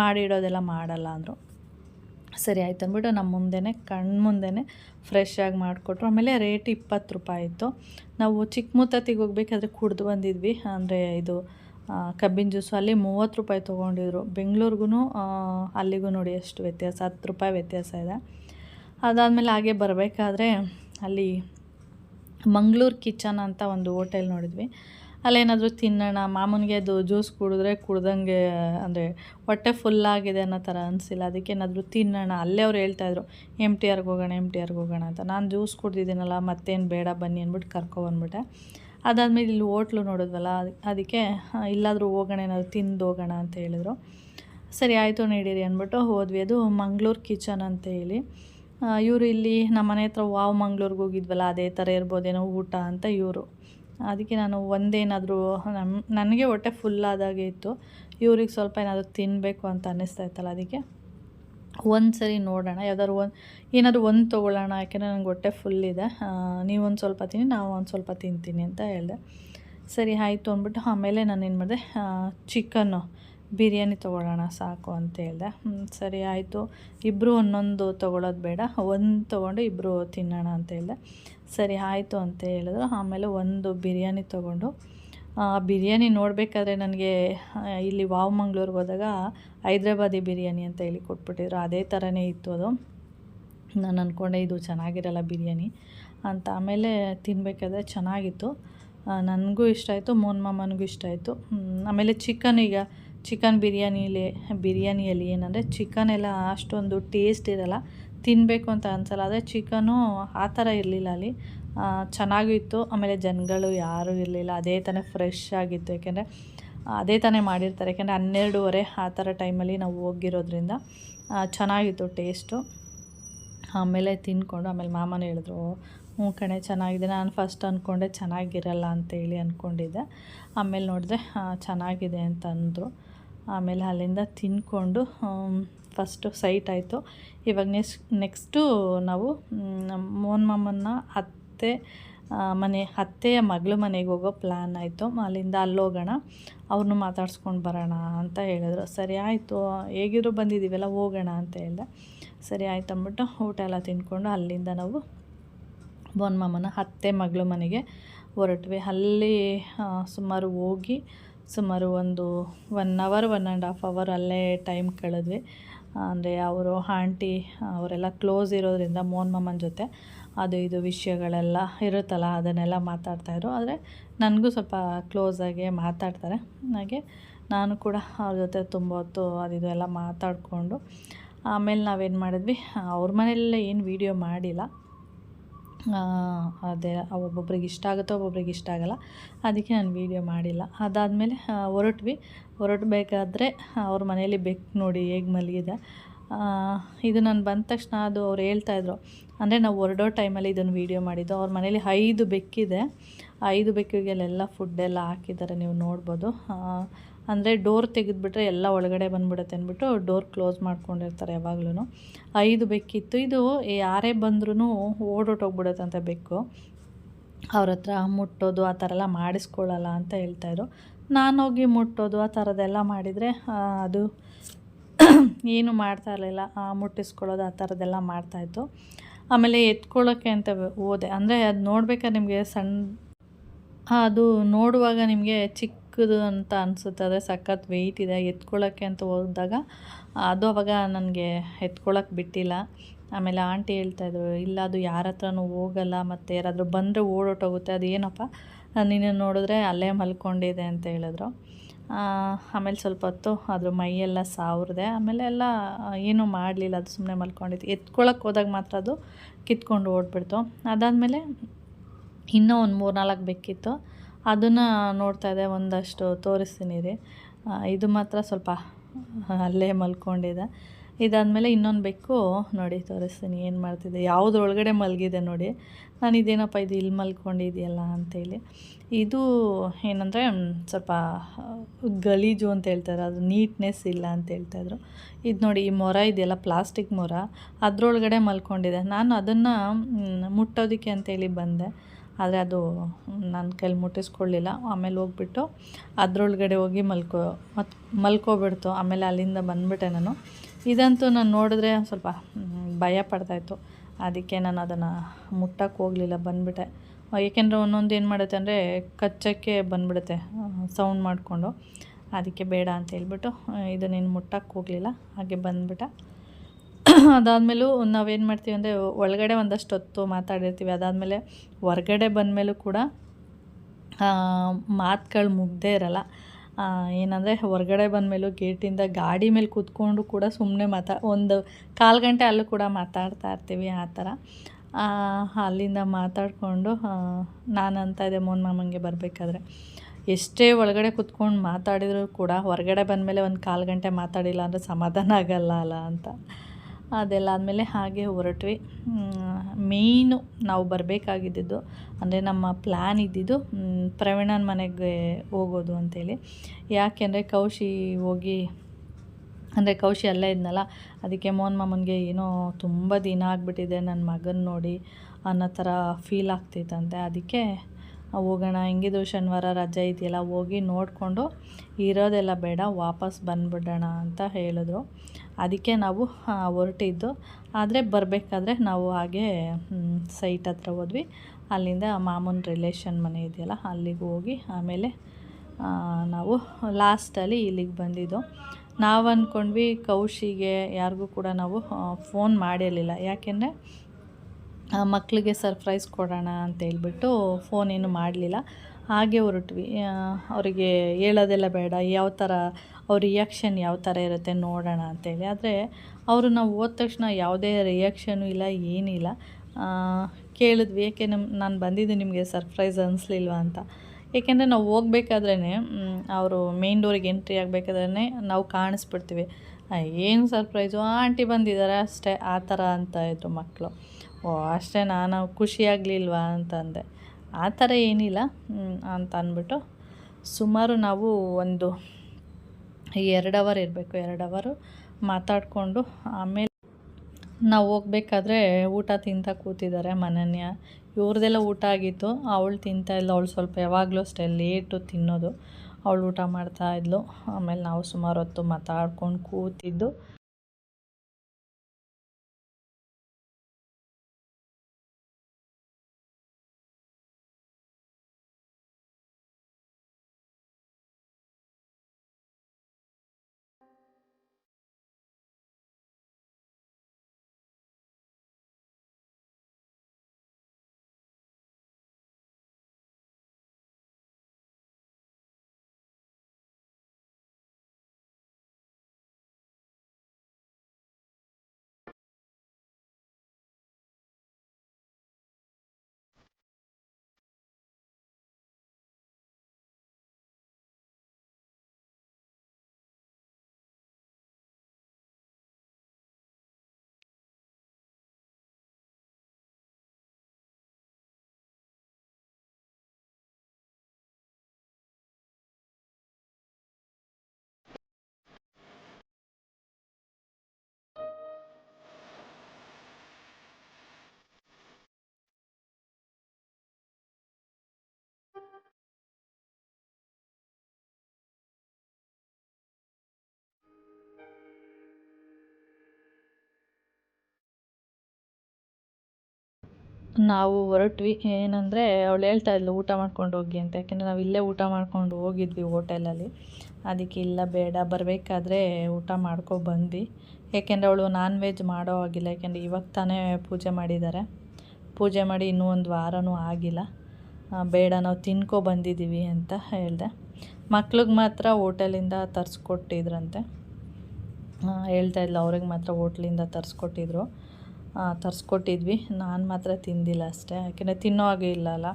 ಮಾಡಿಡೋದೆಲ್ಲ ಮಾಡಲ್ಲ ಅಂದರು. ಸರಿ, ಆಯ್ತು ಅಂದ್ಬಿಟ್ಟು ನಮ್ಮ ಮುಂದೆನೇ ಕಣ್ಣು ಫ್ರೆಶ್ ಆಗಿ ಮಾಡಿಕೊಟ್ರು. ಆಮೇಲೆ ರೇಟ್ ಇಪ್ಪತ್ತು ರೂಪಾಯಿ ಇತ್ತು. ನಾವು ಚಿಕ್ಕಮುತ್ತತ್ತಿಗೆ ಹೋಗ್ಬೇಕಾದ್ರೆ ಕುಡ್ದು ಬಂದಿದ್ವಿ. ಅಂದರೆ ಇದು ಕಬ್ಬಿನ ಜ್ಯೂಸು ಅಲ್ಲಿ ಮೂವತ್ತು ರೂಪಾಯಿ ತೊಗೊಂಡಿದ್ರು. ಬೆಂಗಳೂರಿಗೂ ಅಲ್ಲಿಗೂ ನೋಡಿ ಎಷ್ಟು ವ್ಯತ್ಯಾಸ, ಹತ್ತು ರೂಪಾಯಿ ವ್ಯತ್ಯಾಸ ಇದೆ. ಅದಾದಮೇಲೆ ಹಾಗೆ ಬರಬೇಕಾದ್ರೆ ಅಲ್ಲಿ ಮಂಗಳೂರು ಕಿಚನ್ ಅಂತ ಒಂದು ಹೋಟೆಲ್ ನೋಡಿದ್ವಿ. ಅಲ್ಲೇನಾದರೂ ತಿನ್ನೋಣ, ಮಾಮೂನಿಗೆ ಅದು ಜ್ಯೂಸ್ ಕುಡಿದ್ರೆ ಕುಡ್ದಂಗೆ, ಅಂದರೆ ಹೊಟ್ಟೆ ಫುಲ್ಲಾಗಿದೆ ಅನ್ನೋ ಥರ ಅನಿಸಿಲ್ಲ. ಅದಕ್ಕೆ ಏನಾದರೂ ತಿನ್ನೋಣ. ಅಲ್ಲೇ ಅವ್ರು ಹೇಳ್ತಾಯಿದ್ರು ಎಂ ಟಿ ಆರ್ಗೆ ಹೋಗೋಣ ಎಂ ಟಿ ಆರ್ಗೆ ಹೋಗೋಣ ಅಂತ. ನಾನು ಜ್ಯೂಸ್ ಕುಡ್ದಿದ್ದೀನಲ್ಲ, ಮತ್ತೇನು ಬೇಡ, ಬನ್ನಿ ಅಂದ್ಬಿಟ್ಟು ಕರ್ಕೊಬಂದ್ಬಿಟ್ಟೆ ಅದಾದಮೇಲೆ ಇಲ್ಲಿ ಹೋಟ್ಲು ನೋಡಿದ್ವಲ್ಲ ಅದಕ್ಕೆ ಇಲ್ಲಾದರೂ ಹೋಗೋಣ, ಏನಾದರೂ ತಿಂದು ಹೋಗೋಣ ಅಂತ ಹೇಳಿದ್ರು. ಸರಿ, ಆಯಿತು ನೀಡಿರಿ ಅಂದ್ಬಿಟ್ಟು ಹೋದ್ವಿ. ಅದು ಮಂಗ್ಳೂರು ಕಿಚನ್ ಅಂತ ಹೇಳಿ. ಇವರು ಇಲ್ಲಿ ನಮ್ಮ ಮನೆ ಹತ್ರ ವಾವ್ ಮಂಗ್ಳೂರ್ಗೆ ಹೋಗಿದ್ವಲ್ಲ, ಅದೇ ಥರ ಇರ್ಬೋದೇನೋ ಊಟ ಅಂತ ಇವರು. ಅದಕ್ಕೆ ನಾನು ಒಂದೇನಾದರೂ ನಮ್ಮ ನನಗೆ ಹೊಟ್ಟೆ ಫುಲ್ ಆದಾಗೆ ಇತ್ತು. ಇವ್ರಿಗೆ ಸ್ವಲ್ಪ ಏನಾದರೂ ತಿನ್ನಬೇಕು ಅಂತ ಅನ್ನಿಸ್ತಾ ಇತ್ತಲ್ಲ ಅದಕ್ಕೆ. ಒಂದು ಸರಿ ನೋಡೋಣ, ಯಾವ್ದಾದ್ರು ಒಂದು, ಏನಾದರೂ ಒಂದು ತೊಗೊಳ್ಳೋಣ, ಯಾಕೆಂದರೆ ನನಗೆ ಹೊಟ್ಟೆ ಫುಲ್ ಇದೆ. ನೀವೊಂದು ಸ್ವಲ್ಪ ತಿನ್ನಿ, ನಾವು ಒಂದು ಸ್ವಲ್ಪ ತಿಂತೀನಿ ಅಂತ ಹೇಳಿದೆ. ಸರಿ, ಆಯಿತು ಅಂದ್ಬಿಟ್ಟು ಆಮೇಲೆ ನಾನು ಏನು ಮಾಡಿದೆ ಚಿಕನ್ನು ಬಿರಿಯಾನಿ ತೊಗೊಳ್ಳೋಣ ಸಾಕು ಅಂತ ಹೇಳಿದೆ. ಸರಿ ಆಯಿತು. ಇಬ್ಬರು ಒಂದೊಂದು ತೊಗೊಳೋದು ಬೇಡ. ಒಂದು ತೊಗೊಂಡು ಇಬ್ಬರು ತಿನ್ನೋಣ ಅಂತ ಹೇಳಿದೆ. ಸರಿ ಆಯಿತು ಅಂತ ಹೇಳಿದ್ರು. ಆಮೇಲೆ ಒಂದು ಬಿರಿಯಾನಿ ತೊಗೊಂಡು, ಆ, ಬಿರಿಯಾನಿ ನೋಡಬೇಕಾದ್ರೆ ನನಗೆ ಇಲ್ಲಿ ವಾವ್ ಮಂಗ್ಳೂರ್ಗೆ ಹೋದಾಗ ಹೈದ್ರಾಬಾದಿ ಬಿರಿಯಾನಿ ಅಂತ ಹೇಳಿ ಕೊಟ್ಬಿಟ್ಟಿದ್ರು. ಅದೇ ಥರನೇ ಇತ್ತು ಅದು. ನಾನು ಅಂದ್ಕೊಂಡೆ ಇದು ಚೆನ್ನಾಗಿರಲ್ಲ ಬಿರಿಯಾನಿ ಅಂತ. ಆಮೇಲೆ ತಿನ್ನಬೇಕಾದ್ರೆ ಚೆನ್ನಾಗಿತ್ತು. ನನಗೂ ಇಷ್ಟ ಆಯಿತು, ಮೋನ್ ಮಾಮನಿಗೂ ಇಷ್ಟ ಆಯಿತು. ಆಮೇಲೆ ಚಿಕನ್ ಈಗ ಚಿಕನ್ ಬಿರಿಯಾನಿಲಿ, ಬಿರಿಯಾನಿಯಲ್ಲಿ ಏನಂದರೆ ಚಿಕನ್ ಎಲ್ಲ ಅಷ್ಟೊಂದು ಟೇಸ್ಟ್ ಇರಲ್ಲ. ತಿನ್ನಬೇಕು ಅಂತ ಅನ್ಸಲ್ಲ, ಆದರೆ ಚಿಕನು ಆ ಥರ ಇರಲಿಲ್ಲ ಅಲ್ಲಿ. ಚೆನ್ನಾಗಿತ್ತು ಆಮೇಲೆ ಜನಗಳು ಯಾರೂ ಇರಲಿಲ್ಲ. ಅದೇ ತಾನೇ ಫ್ರೆಶ್ ಆಗಿತ್ತು. ಯಾಕೆಂದರೆ ಅದೇ ತಾನೇ ಮಾಡಿರ್ತಾರೆ. ಯಾಕೆಂದರೆ ಹನ್ನೆರಡೂವರೆ ಆ ಥರ ಟೈಮಲ್ಲಿ ನಾವು ಹೋಗಿರೋದ್ರಿಂದ ಚೆನ್ನಾಗಿತ್ತು ಟೇಸ್ಟು ಆಮೇಲೆ ತಿಂದ್ಕೊಂಡು ಆಮೇಲೆ ಮಾಮನ ಹೇಳಿದ್ರು ಹ್ಞೂ ಕಣೆ, ಚೆನ್ನಾಗಿದೆ. ನಾನು ಫಸ್ಟ್ ಅಂದ್ಕೊಂಡೆ ಚೆನ್ನಾಗಿರಲ್ಲ ಅಂತೇಳಿ ಅಂದ್ಕೊಂಡಿದ್ದೆ ಆಮೇಲೆ ನೋಡಿದ್ರೆ ಚೆನ್ನಾಗಿದೆ ಅಂತ ಅಂದರು ಆಮೇಲೆ ಅಲ್ಲಿಂದ ತಿಂದ್ಕೊಂಡು ಫಸ್ಟು ಸೈಟ್ ಆಯಿತು. ಇವಾಗ ನೆಕ್ಸ್ಟ್ ನೆಕ್ಸ್ಟು ನಾವು ಮೋನ್ ಮಾಮನ್ನ ಅತ್ತೆ ಮನೆ, ಅತ್ತೆಯ ಮಗಳ ಮನೆಗೆ ಹೋಗೋ ಪ್ಲ್ಯಾನ್ ಆಯಿತು. ಅಲ್ಲಿಂದ ಅಲ್ಲಿ ಹೋಗೋಣ ಅವ್ರನ್ನೂ ಮಾತಾಡ್ಸ್ಕೊಂಡು ಬರೋಣ ಅಂತ ಹೇಳಿದ್ರು. ಸರಿ ಆಯಿತು, ಹೇಗಿದ್ರು ಬಂದಿದ್ದೀವಲ್ಲ, ಹೋಗೋಣ ಅಂತ ಹೇಳಿದೆ. ಸರಿ ಆಯ್ತು ಅಂದ್ಬಿಟ್ಟು ಊಟ ಎಲ್ಲ ತಿಂದ್ಕೊಂಡು ಅಲ್ಲಿಂದ ನಾವು ಬೋನ್ ಮಾಮನ ಅತ್ತೆ ಮಗಳ ಮನೆಗೆ ಹೊರಟ್ವಿ. ಅಲ್ಲಿ ಸುಮಾರು ಹೋಗಿ ಸುಮಾರು ಒಂದು one hour one and half hour ಅಲ್ಲೇ ಟೈಮ್ ಕಳೆದ್ವಿ. ಅಂದರೆ ಅವರು ಆಂಟಿ, ಅವರೆಲ್ಲ ಕ್ಲೋಸ್ ಇರೋದ್ರಿಂದ ಮೋನ್ ಮಾಮನ ಜೊತೆ ಅದು ಇದು ವಿಷಯಗಳೆಲ್ಲ ಇರುತ್ತಲ್ಲ, ಅದನ್ನೆಲ್ಲ ಮಾತಾಡ್ತಾಯಿದ್ರು ಆದರೆ ನನಗೂ ಸ್ವಲ್ಪ ಕ್ಲೋಸಾಗೆ ಮಾತಾಡ್ತಾರೆ. ಹಾಗೆ ನಾನು ಕೂಡ ಅವ್ರ ಜೊತೆ ತುಂಬ ಹೊತ್ತು ಅದು ಇದು ಎಲ್ಲ ಮಾತಾಡಿಕೊಂಡು, ಆಮೇಲೆ ನಾವೇನು ಮಾಡಿದ್ವಿ, ಅವ್ರ ಮನೆಯಲ್ಲೇ ಏನು ವೀಡಿಯೋ ಮಾಡಿಲ್ಲ. ಅದೇ ಒಬ್ಬೊಬ್ರಿಗೆ ಇಷ್ಟ ಆಗುತ್ತೋ ಒಬ್ಬೊಬ್ರಿಗೆ ಇಷ್ಟ ಆಗಲ್ಲ. ಅದಕ್ಕೆ ನಾನು ವೀಡಿಯೋ ಮಾಡಿಲ್ಲ. ಅದಾದಮೇಲೆ ಹೊರಟ್ವಿ. ಹೊರಟಬೇಕಾದ್ರೆ ಅವ್ರ ಮನೇಲಿ ಬೆಕ್ಕು ನೋಡಿ ಹೇಗೆ ಮಲಗಿದೆ. ಇದು ನಾನು ಬಂದ ತಕ್ಷಣ ಅದು ಅವ್ರು ಹೇಳ್ತಾಯಿದ್ರು ಅಂದರೆ ನಾವು ಹೊರಡೋ ಟೈಮಲ್ಲಿ ಇದನ್ನು ವೀಡಿಯೋ ಮಾಡಿದ್ದು. ಅವ್ರ ಮನೇಲಿ ಐದು ಬೆಕ್ಕಿದೆ. ಐದು ಬೆಕ್ಕಿಗೆಲ್ಲ ಫುಡ್ಡೆಲ್ಲ ಹಾಕಿದ್ದಾರೆ. ನೀವು ನೋಡ್ಬೋದು. ಅಂದರೆ ಡೋರ್ ತೆಗೆದುಬಿಟ್ರೆ ಎಲ್ಲ ಒಳಗಡೆ ಬಂದ್ಬಿಡುತ್ತೆ ಅಂದ್ಬಿಟ್ಟು ಡೋರ್ ಕ್ಲೋಸ್ ಮಾಡ್ಕೊಂಡಿರ್ತಾರೆ ಯಾವಾಗ್ಲೂ ಐದು ಬೆಕ್ಕಿತ್ತು. ಇದು ಯಾರೇ ಬಂದ್ರೂ ಓಡೋಟೋಗ್ಬಿಡುತ್ತಂತೆ ಬೆಕ್ಕು. ಅವ್ರ ಹತ್ರ ಮುಟ್ಟೋದು ಆ ಥರ ಎಲ್ಲ ಮಾಡಿಸ್ಕೊಳ್ಳಲ್ಲ ಅಂತ ಹೇಳ್ತಾಯಿದ್ರು ನಾನು ಹೋಗಿ ಮುಟ್ಟೋದು ಆ ಥರದ್ದೆಲ್ಲ ಮಾಡಿದರೆ ಅದು ಏನು ಮಾಡ್ತಾ ಇರಲಿಲ್ಲ. ಮುಟ್ಟಿಸ್ಕೊಳ್ಳೋದು ಆ ಥರದ್ದೆಲ್ಲ ಮಾಡ್ತಾಯಿತ್ತು ಆಮೇಲೆ ಎತ್ಕೊಳ್ಳೋಕ್ಕೆ ಅಂತ ಹೋದೆ. ಅಂದರೆ ಅದು ನೋಡ್ಬೇಕಾದ್ರೆ ನಿಮಗೆ ಸಣ್ಣ ಅದು ನೋಡುವಾಗ ನಿಮಗೆ ಚಿಕ್ಕದು ಅಂತ ಅನಿಸುತ್ತೆ ಆದರೆ ಸಖತ್ ವೆಯ್ಟ್ ಇದೆ ಎತ್ಕೊಳ್ಳೋಕ್ಕೆ ಅಂತ ಹೋದಾಗ ಅದು ಅವಾಗ ನನಗೆ ಎತ್ಕೊಳ್ಳೋಕೆ ಬಿಟ್ಟಿಲ್ಲ. ಆಮೇಲೆ ಆಂಟಿ ಹೇಳ್ತಾಯಿದ್ರು ಇಲ್ಲ ಅದು ಯಾರ ಹತ್ರನೂ ಹೋಗಲ್ಲ, ಮತ್ತು ಯಾರಾದರೂ ಬಂದರೆ ಓಡೋಟೋಗುತ್ತೆ, ಅದು ಏನಪ್ಪ? ನೋಡಿದ್ರೆ ಅಲ್ಲೇ ಮಲ್ಕೊಂಡಿದೆ ಅಂತ ಹೇಳಿದ್ರು. ಆಮೇಲೆ ಸ್ವಲ್ಪ ಹೊತ್ತು ಅದ್ರ ಮೈಯೆಲ್ಲ ಸಾವಿರದೆ, ಆಮೇಲೆ ಎಲ್ಲ ಏನೂ ಮಾಡಲಿಲ್ಲ, ಅದು ಸುಮ್ಮನೆ ಮಲ್ಕೊಂಡಿತ್ತು ಎತ್ಕೊಳ್ಳೋಕೆ ಹೋದಾಗ ಮಾತ್ರ ಅದು ಕಿತ್ಕೊಂಡು ಓಡ್ಬಿಡ್ತು. ಅದಾದಮೇಲೆ ಇನ್ನೂ ಒಂದು ಮೂರು ನಾಲ್ಕು ಬೇಕಿತ್ತು. ಅದನ್ನು ಇದೆ ಒಂದಷ್ಟು ತೋರಿಸ್ತೀನಿ ರೀ. ಇದು ಮಾತ್ರ ಸ್ವಲ್ಪ ಅಲ್ಲೇ ಮಲ್ಕೊಂಡಿದೆ. ಇದಾದಮೇಲೆ ಇನ್ನೊಂದು ಬೆಕ್ಕು ನೋಡಿ, ತೋರಿಸ್ತೀನಿ ಏನು ಮಾಡ್ತಿದ್ದೆ. ಯಾವುದ್ರೊಳಗಡೆ ಮಲಗಿದೆ ನೋಡಿ. ನಾನು ಇದೇನಪ್ಪ, ಇದು ಇಲ್ಲಿ ಮಲ್ಕೊಂಡಿದೆಯಲ್ಲ ಅಂತೇಳಿ. ಇದು ಏನಂದರೆ ಸ್ವಲ್ಪ ಗಲೀಜು ಅಂತ ಹೇಳ್ತಾರೆ. ಅದು ನೀಟ್ನೆಸ್ ಇಲ್ಲ ಅಂತ ಹೇಳ್ತಾಯಿದ್ರು ಇದು ನೋಡಿ, ಈ ಮೊರ ಇದೆಯಲ್ಲ, ಪ್ಲಾಸ್ಟಿಕ್ ಮೊರ, ಅದರೊಳಗಡೆ ಮಲ್ಕೊಂಡಿದೆ. ನಾನು ಅದನ್ನು ಮುಟ್ಟೋದಕ್ಕೆ ಅಂತೇಳಿ ಬಂದೆ. ಆದರೆ ಅದು ನನ್ನ ಕೈಲಿ ಮುಟ್ಟಿಸ್ಕೊಳ್ಳಿಲ್ಲ. ಆಮೇಲೆ ಹೋಗ್ಬಿಟ್ಟು ಅದರೊಳಗಡೆ ಹೋಗಿ ಮಲ್ಕೋ ಮತ್ತು ಮಲ್ಕೋಬಿಡ್ತು. ಆಮೇಲೆ ಅಲ್ಲಿಂದ ಬಂದುಬಿಟ್ಟೆ ನಾನು. ಇದಂತೂ ನಾನು ನೋಡಿದ್ರೆ ಸ್ವಲ್ಪ ಭಯ ಪಡ್ತಾಯಿತ್ತು ಅದಕ್ಕೆ ನಾನು ಅದನ್ನು ಮುಟ್ಟಕ್ಕೆ ಹೋಗಲಿಲ್ಲ, ಬಂದುಬಿಟ್ಟೆ. ಏಕೆಂದರೆ ಒಂದೊಂದು ಏನು ಮಾಡುತ್ತೆ ಅಂದರೆ ಕಚ್ಚಕ್ಕೆ ಬಂದುಬಿಡುತ್ತೆ, ಸೌಂಡ್ ಮಾಡಿಕೊಂಡು. ಅದಕ್ಕೆ ಬೇಡ ಅಂತ ಹೇಳ್ಬಿಟ್ಟು, ಇದನ್ನೇನು ಮುಟ್ಟಕ್ಕೆ ಹೋಗಲಿಲ್ಲ. ಹಾಗೆ ಬಂದುಬಿಟ್ಟ. ಅದಾದಮೇಲೂ ನಾವೇನು ಮಾಡ್ತೀವಿ ಅಂದರೆ ಒಳಗಡೆ ಒಂದಷ್ಟು ಹೊತ್ತು ಮಾತಾಡಿರ್ತೀವಿ. ಅದಾದಮೇಲೆ ಹೊರ್ಗಡೆ ಬಂದಮೇಲೂ ಕೂಡ ಮಾತುಗಳು ಮುಗ್ದೇ ಇರಲ್ಲ. ಏನಂದರೆ ಹೊರಗಡೆ ಬಂದಮೇಲೂ ಗೇಟಿಂದ ಗಾಡಿ ಮೇಲೆ ಕೂತ್ಕೊಂಡು ಕೂಡ ಸುಮ್ಮನೆ ಮಾತಾ, ಒಂದು ಕಾಲು ಗಂಟೆ ಅಲ್ಲೂ ಕೂಡ ಮಾತಾಡ್ತಾ ಇರ್ತೀವಿ ಆ ಥರ. ಅಲ್ಲಿಂದ ಮಾತಾಡಿಕೊಂಡು ನಾನು ಅಂತ ಇದೆ ಮೋನ್ ಮಾಮಂಗೆ ಬರಬೇಕಾದ್ರೆ. ಎಷ್ಟೇ ಒಳಗಡೆ ಕೂತ್ಕೊಂಡು ಮಾತಾಡಿದರೂ ಕೂಡ ಹೊರಗಡೆ ಬಂದಮೇಲೆ ಒಂದು ಕಾಲು ಗಂಟೆ ಮಾತಾಡಿಲ್ಲ ಅಂದರೆ ಸಮಾಧಾನ ಆಗಲ್ಲ ಅಲ್ಲ ಅಂತ. ಅದೆಲ್ಲ ಆದಮೇಲೆ ಹಾಗೆ ಹೊರಟ್ವಿ. ಮೇಯ್ನು ನಾವು ಬರಬೇಕಾಗಿದ್ದಿದ್ದು, ಅಂದರೆ ನಮ್ಮ ಪ್ಲ್ಯಾನ್ ಇದ್ದಿದ್ದು ಪ್ರವೀಣನ ಮನೆಗೆ ಹೋಗೋದು ಅಂಥೇಳಿ ಯಾಕೆಂದರೆ ಕೌಶಿ ಹೋಗಿ, ಅಂದರೆ ಕೌಶಿ ಅಲ್ಲೇ ಇದ್ನಲ್ಲ, ಅದಕ್ಕೆ ಮೋಹನ್ ಮಾಮನಿಗೆ ಏನೋ ತುಂಬ ದಿನ ಆಗಿಬಿಟ್ಟಿದೆ ನನ್ನ ಮಗನ ನೋಡಿ ಅನ್ನೋ ಥರ ಫೀಲ್ ಆಗ್ತಿತ್ತಂತೆ. ಅದಕ್ಕೆ ಹೋಗೋಣ ಹೆಂಗಿದ್ರು ಶನಿವಾರ ರಜೆ ಇದೆಯಲ್ಲ, ಹೋಗಿ ನೋಡಿಕೊಂಡು ಇರೋದೆಲ್ಲ ಬೇಡ, ವಾಪಸ್ ಬಂದುಬಿಡೋಣ ಅಂತ ಹೇಳಿದ್ರು. ಅದಕ್ಕೆ ನಾವು ಹೊರಟಿದ್ದು. ಆದರೆ ಬರಬೇಕಾದ್ರೆ ನಾವು ಹಾಗೆ ಸೈಟ್ ಹತ್ರ ಹೋದ್ವಿ. ಅಲ್ಲಿಂದ ಮಾಮೂನ್ ರಿಲೇಷನ್ ಮನೆ ಇದೆಯಲ್ಲ, ಅಲ್ಲಿಗೆ ಹೋಗಿ ಆಮೇಲೆ ನಾವು ಲಾಸ್ಟಲ್ಲಿ ಇಲ್ಲಿಗೆ ಬಂದಿದ್ದು. ನಾವು ಅಂದ್ಕೊಂಡ್ವಿ ಕೌಶಿಗೆ ಯಾರಿಗೂ ಕೂಡ ನಾವು ಫೋನ್ ಮಾಡಿರಲಿಲ್ಲ. ಯಾಕೆಂದರೆ ಮಕ್ಕಳಿಗೆ ಸರ್ಪ್ರೈಸ್ ಕೊಡೋಣ ಅಂತ ಹೇಳ್ಬಿಟ್ಟು ಫೋನ್ ಏನು ಮಾಡಲಿಲ್ಲ. ಹಾಗೆ ಹೊರಟ್ವಿ. ಅವರಿಗೆ ಹೇಳೋದೆಲ್ಲ ಬೇಡ. ಯಾವ ಥರ ಅವ್ರ ರಿಯಾಕ್ಷನ್ ಯಾವ ಥರ ಇರುತ್ತೆ ನೋಡೋಣ ಅಂತೇಳಿ. ಆದರೆ ಅವರು ನಾವು ಹೋದ ತಕ್ಷಣ ಯಾವುದೇ ರಿಯಾಕ್ಷನು ಇಲ್ಲ, ಏನಿಲ್ಲ. ಕೇಳಿದ್ವಿ, ಏಕೆ ನಮ್ಮ ನಾನು ಬಂದಿದ್ದು ನಿಮಗೆ ಸರ್ಪ್ರೈಸ್ ಅನಿಸ್ಲಿಲ್ವ ಅಂತ. ಏಕೆಂದರೆ ನಾವು ಹೋಗ್ಬೇಕಾದ್ರೇ ಅವರು ಮೇನ್ ಡೋರಿಗೆ ಎಂಟ್ರಿ ಆಗಬೇಕಾದ್ರೇ ನಾವು ಕಾಣಿಸ್ಬಿಡ್ತೀವಿ. ಏನು ಸರ್ಪ್ರೈಸು ಆಂಟಿ ಬಂದಿದ್ದಾರೆ ಅಷ್ಟೇ, ಆ ಥರ ಅಂತ ಇದ್ರು ಮಕ್ಕಳು ಓ, ಅಷ್ಟೇ ನಾನು ಖುಷಿಯಾಗಲಿಲ್ವಾ ಅಂತಂದೆ ಆ ಥರ ಏನಿಲ್ಲ ಅಂತ ಅಂದ್ಬಿಟ್ಟು ಸುಮಾರು ನಾವು ಒಂದು ಎರಡು ಅವರ್ ಇರಬೇಕು, ಎರಡು ಅವರು ಮಾತಾಡಿಕೊಂಡು ಆಮೇಲೆ ನಾವು ಹೋಗ್ಬೇಕಾದ್ರೆ ಊಟ ತಿಂತ ಕೂತಿದ್ದಾರೆ ಮನನ್ಯ. ಇವ್ರದ್ದೆಲ್ಲ ಊಟ ಆಗಿತ್ತು, ಅವಳು ತಿಂತಾ ಇಲ್ಲ, ಅವಳು ಸ್ವಲ್ಪ ಯಾವಾಗಲೂ ಅಷ್ಟೇ ಲೇಟು ತಿನ್ನೋದು. ಅವಳು ಊಟ ಮಾಡ್ತಾ ಇದ್ಲು, ಆಮೇಲೆ ನಾವು ಸುಮಾರು ಹೊತ್ತು ಮಾತಾಡ್ಕೊಂಡು ಕೂತಿದ್ದು. ನಾವು ಹೊರಟ್ವಿ. ಏನಂದರೆ ಅವಳು ಹೇಳ್ತಾ ಇದ್ಲು, ಊಟ ಮಾಡ್ಕೊಂಡು ಹೋಗಿ ಅಂತ. ಯಾಕೆಂದರೆ ನಾವು ಇಲ್ಲೇ ಊಟ ಮಾಡ್ಕೊಂಡು ಹೋಗಿದ್ವಿ ಓಟೆಲಲ್ಲಿ ಅದಕ್ಕೆ ಇಲ್ಲ, ಬೇಡ, ಬರಬೇಕಾದ್ರೆ ಊಟ ಮಾಡ್ಕೊ ಬಂದ್ವಿ. ಏಕೆಂದರೆ ಅವಳು ನಾನ್ ವೆಜ್ ಮಾಡೋ ಆಗಿಲ್ಲ ಯಾಕೆಂದರೆ ಇವಾಗ ತಾನೇ ಪೂಜೆ ಮಾಡಿದ್ದಾರೆ ಪೂಜೆ ಮಾಡಿ ಇನ್ನೂ ಒಂದು ವಾರವೂ ಆಗಿಲ್ಲ. ಬೇಡ, ನಾವು ತಿನ್ಕೊ ಬಂದಿದ್ದೀವಿ ಅಂತ ಹೇಳಿದೆ. ಮಕ್ಳಿಗೆ ಮಾತ್ರ ಹೋಟೆಲಿಂದ ತರಿಸ್ಕೊಟ್ಟಿದ್ರಂತೆ. ಹೇಳ್ತಾ ಇದ್ಲು, ಅವ್ರಿಗೆ ಮಾತ್ರ ಹೋಟ್ಲಿಂದ ತರಿಸ್ಕೊಟ್ಟಿದ್ರು. ತರಿಸ್ಕೊಟ್ಟಿದ್ವಿ. ನಾನು ಮಾತ್ರ ತಿಂದಿಲ್ಲ ಅಷ್ಟೇ. ಯಾಕೆಂದರೆ ತಿನ್ನೋ ಹಾಗೆ ಇಲ್ಲಲ್ಲ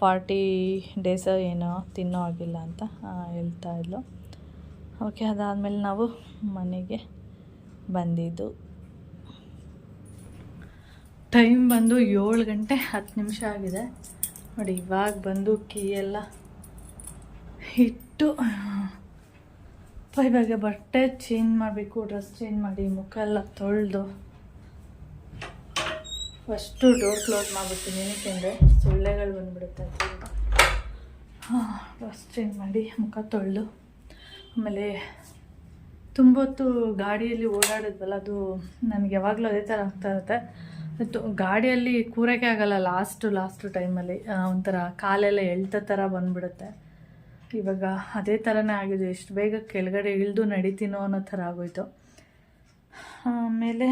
ಫಾರ್ಟಿ ಡೇಸ್ ಏನೋ ತಿನ್ನೋ ಆಗಿಲ್ಲ ಅಂತ ಹೇಳ್ತಾ ಇದ್ಲು. ಓಕೆ, ಅದಾದಮೇಲೆ ನಾವು ಮನೆಗೆ ಬಂದಿದ್ದು. ಟೈಮ್ ಬಂದು ಏಳು ಗಂಟೆ ಹತ್ತು ನಿಮಿಷ ಆಗಿದೆ. ನೋಡಿ, ಇವಾಗ ಬಂದು ಕೀ ಎಲ್ಲ ಇಟ್ಟು ಇವಾಗ ಬಟ್ಟೆ ಚೇಂಜ್ ಮಾಡಬೇಕು, ಡ್ರೆಸ್ ಚೇಂಜ್ ಮಾಡಿ, ಮುಖ ಎಲ್ಲ ತೊಳೆದು ಫಸ್ಟು ಡೋರ್ ಕ್ಲೋಸ್ ಮಾಡ್ಬಿಡ್ತೀನಿ ಏನಕ್ಕೆಂದರೆ ಸೊಳ್ಳೆಗಳು ಬಂದುಬಿಡುತ್ತೆ ಅಂತ ಹಾಂ ಫಸ್ಟ್ ಚೇಂಜ್ ಮಾಡಿ, ಮುಖ ತೊಳೆದು, ಆಮೇಲೆ ತುಂಬ ಹೊತ್ತು ಗಾಡಿಯಲ್ಲಿ ಓಡಾಡಿದ್ವಲ್ಲ, ಅದು ನನಗೆ ಯಾವಾಗಲೂ ಅದೇ ಥರ ಆಗ್ತಾ ಇರುತ್ತೆ. ಗಾಡಿಯಲ್ಲಿ ಕೂರೋಕ್ಕೆ ಆಗಲ್ಲ ಲಾಸ್ಟು ಲಾಸ್ಟು ಟೈಮಲ್ಲಿ ಒಂಥರ ಕಾಲೆಲ್ಲ ಎಳ್ತ ಥರ ಬಂದುಬಿಡುತ್ತೆ. ಇವಾಗ ಅದೇ ಥರನೇ ಆಗಿದೆ, ಎಷ್ಟು ಬೇಗ ಕೆಳಗಡೆ ಇಳಿದು ನಡೀತೀನೋ ಅನ್ನೋ ಥರ ಆಗೋಯ್ತು. ಆಮೇಲೆ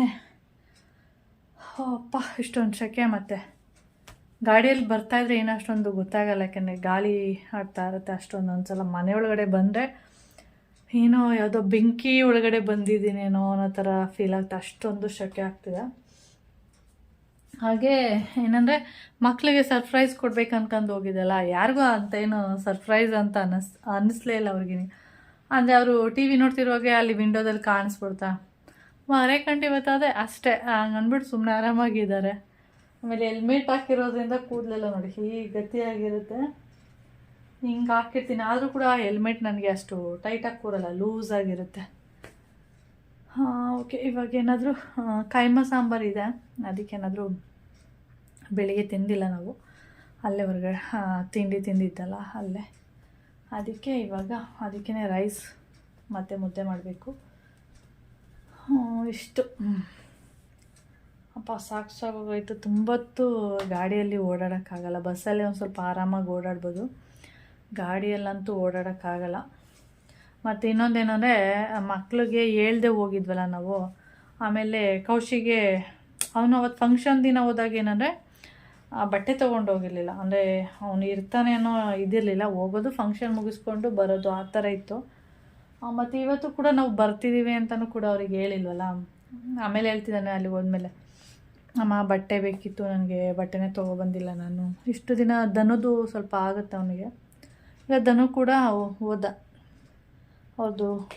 ಹೋ, ಅಪ್ಪ ಇಷ್ಟೊಂದು ಸೆಕೆ ಮತ್ತೆ. ಗಾಡಿಯಲ್ಲಿ ಬರ್ತಾ ಇದ್ರೆ ಏನೋ ಅಷ್ಟೊಂದು ಗೊತ್ತಾಗಲ್ಲ ಯಾಕೆಂದರೆ ಗಾಳಿ ಆಡ್ತಾ ಇರುತ್ತೆ ಅಷ್ಟೊಂದು. ಒಂದ್ಸಲ ಮನೆ ಒಳಗಡೆ ಬಂದರೆ ಏನೋ ಯಾವುದೋ ಬೆಂಕಿ ಒಳಗಡೆ ಬಂದಿದ್ದೀನೇನೋ ಅನ್ನೋ ಥರ ಫೀಲ್ ಆಗ್ತಾ ಅಷ್ಟೊಂದು ಸೆಕೆ ಆಗ್ತಿದೆ. ಹಾಗೆ ಏನಂದರೆ ಮಕ್ಕಳಿಗೆ ಸರ್ಪ್ರೈಸ್ ಕೊಡ್ಬೇಕು ಅನ್ಕೊಂಡು ಹೋಗಿದ್ದಲ್ಲ. ಯಾರಿಗೂ ಅಂತ ಏನು ಸರ್ಪ್ರೈಸ್ ಅಂತ ಅನ್ನಿಸ್ ಅನ್ನಿಸ್ಲೇ ಇಲ್ಲ ಅವ್ರಿಗೆ ಅಂದರೆ ಅವರು ಟಿ ವಿ ನೋಡ್ತಿರುವಾಗೆ ಅಲ್ಲಿ ವಿಂಡೋದಲ್ಲಿ ಕಾಣಿಸ್ಬಿಡ್ತಾ. ಮರೇಕಂಡು ಇವತ್ತಾದೆ ಅಷ್ಟೇ. ಹಂಗೆ ಅಂದ್ಬಿಟ್ಟು ಸುಮ್ಮನೆ ಆರಾಮಾಗಿದ್ದಾರೆ. ಆಮೇಲೆ ಹೆಲ್ಮೆಟ್ ಹಾಕಿರೋದ್ರಿಂದ ಕೂದಲೆಲ್ಲ ನೋಡಿ ಹೀಗೆ ಗತಿಯಾಗಿರುತ್ತೆ ಹಿಂಗೆ ಹಾಕಿರ್ತೀನಿ. ಆದರೂ ಕೂಡ ಆ ಹೆಲ್ಮೆಟ್ ನನಗೆ ಅಷ್ಟು ಟೈಟಾಗಿ ಕೂರಲ್ಲ ಲೂಸ್ ಆಗಿರುತ್ತೆ. ಓಕೆ ಇವಾಗ ಏನಾದರೂ ಕೈಮ ಸಾಂಬಾರು ಇದೆ. ಅದಕ್ಕೇನಾದರೂ ಬೆಳಿಗ್ಗೆ ತಿಂದಿಲ್ಲ ನಾವು. ಅಲ್ಲೇ ಹೊರಗಡೆ ತಿಂಡಿ ತಿಂದಿದ್ದಲ್ಲ, ಅಲ್ಲೇ. ಅದಕ್ಕೆ ಇವಾಗ ಅದಕ್ಕೇ ರೈಸ್ ಮತ್ತು ಮುದ್ದೆ ಮಾಡಬೇಕು. ಇಷ್ಟು. ಅಪ್ಪ, ಸಾಕು ಸಾಕಾಗೋಯ್ತು ತುಂಬತ್ತು ಗಾಡಿಯಲ್ಲಿ ಓಡಾಡೋಕ್ಕಾಗಲ್ಲ. ಬಸ್ಸಲ್ಲಿ ಒಂದು ಸ್ವಲ್ಪ ಆರಾಮಾಗಿ ಓಡಾಡ್ಬೋದು. ಗಾಡಿಯಲ್ಲಂತೂ ಓಡಾಡೋಕ್ಕಾಗಲ್ಲ. ಮತ್ತು ಇನ್ನೊಂದೇನೆಂದರೆ, ಮಕ್ಳಿಗೆ ಹೇಳ್ದೆ ಹೋಗಿದ್ವಲ್ಲ ನಾವು. ಆಮೇಲೆ ಕೌಶಿಗೆ, ಅವನು ಅವತ್ತು ಫಂಕ್ಷನ್ ದಿನ ಹೋದಾಗ ಏನಂದರೆ ಬಟ್ಟೆ ತೊಗೊಂಡು ಹೋಗಿರಲಿಲ್ಲ. ಅಂದರೆ ಅವನು ಇರ್ತಾನೆ ಅನ್ನೋ ಇದಿರಲಿಲ್ಲ. ಹೋಗೋದು ಫಂಕ್ಷನ್ ಮುಗಿಸ್ಕೊಂಡು ಬರೋದು ಆ ಥರ ಇತ್ತು. ಮತ್ತು ಇವತ್ತು ಕೂಡ ನಾವು ಬರ್ತಿದ್ದೀವಿ ಅಂತಲೂ ಕೂಡ ಅವ್ರಿಗೆ ಹೇಳಿಲ್ವಲ್ಲ? ಆಮೇಲೆ ಹೇಳ್ತಿದ್ದಾನೆ ಅಲ್ಲಿ ಹೋದ್ಮೇಲೆ. ಅಮ್ಮ, ಬಟ್ಟೆ ಬೇಕಿತ್ತು, ನನಗೆ ಬಟ್ಟೆನೇ ತೊಗೊಬಂದಿಲ್ಲ ನಾನು. ಇಷ್ಟು ದಿನ ದನದ್ದು ಸ್ವಲ್ಪ ಆಗುತ್ತೆ ಅವನಿಗೆ. ಈಗ ದನ ಕೂಡ ಹೋದ. ಅವ್ರದ್ದು